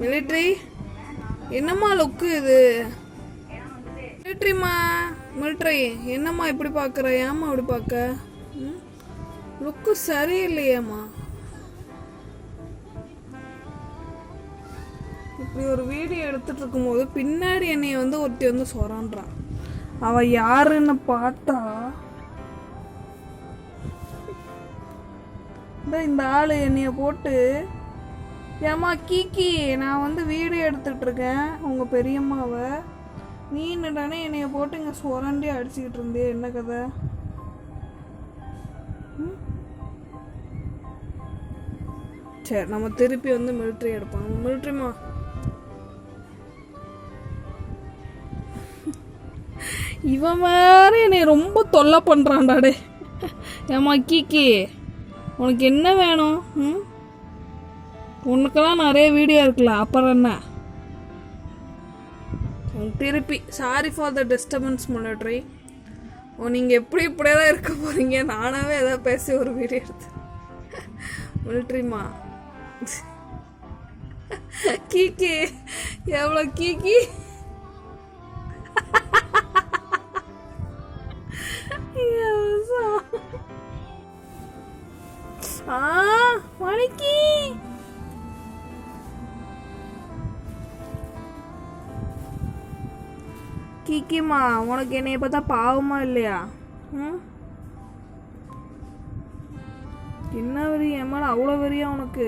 Military என்னம்மா லுக்கு இது? மிலிட்ரிம்மா military என்னம்மா இப்படி பார்க்குற? ஏம்மா இப்படி பார்க்க? லுக்கு சரியில்லையேம்மா. இப்படி ஒரு வீடியோ எடுத்துட்டு இருக்கும்போது பின்னாடி என்னைய வந்து ஒருத்தி வந்து சொரான்றான் அவ யாருன்னு பார்த்தா இந்த இந்த என்னைய போட்டு ஏம்மா கீக்கி நான் வந்து வீடியோ எடுத்துகிட்டு இருக்கேன் உங்கள் பெரியம்மாவை. நீ என்னடானே என்னைய போட்டு இங்கே சுரண்டி அடிச்சுக்கிட்டு இருந்தே? என்ன கதை? சரி நம்ம திருப்பி வந்து மிலிட்ரி எடுப்போம். மிலிட்ரிமா இவன் வேற என்னை ரொம்ப தொல்லை பண்ணுறான்டா டே ஏம்மா கீக்கி உனக்கு என்ன வேணும்? ம்? உனக்கெல்லாம் நிறைய வீடியோ இருக்குல்ல அப்புறம் என்ன? திருப்பி சாரி ஃபார் த டிஸ்டர்பன்ஸ் முன்னாடி ஓ நீங்கள் எப்படி இப்படியே தான் இருக்க போகிறீங்க நானாவே ஏதாவது பேசி ஒரு வீடியோ எடுத்து மிலிட்ரிமா கீக்கி எவ்வளோ கீக்கி ஆ வலிக்கி கிக்கிமா உனக்கு என்னைய பார்த்தா பாவமா இல்லையா? ம்? என்ன வெறி என் மேல அவ்வளோ வெறியா உனக்கு?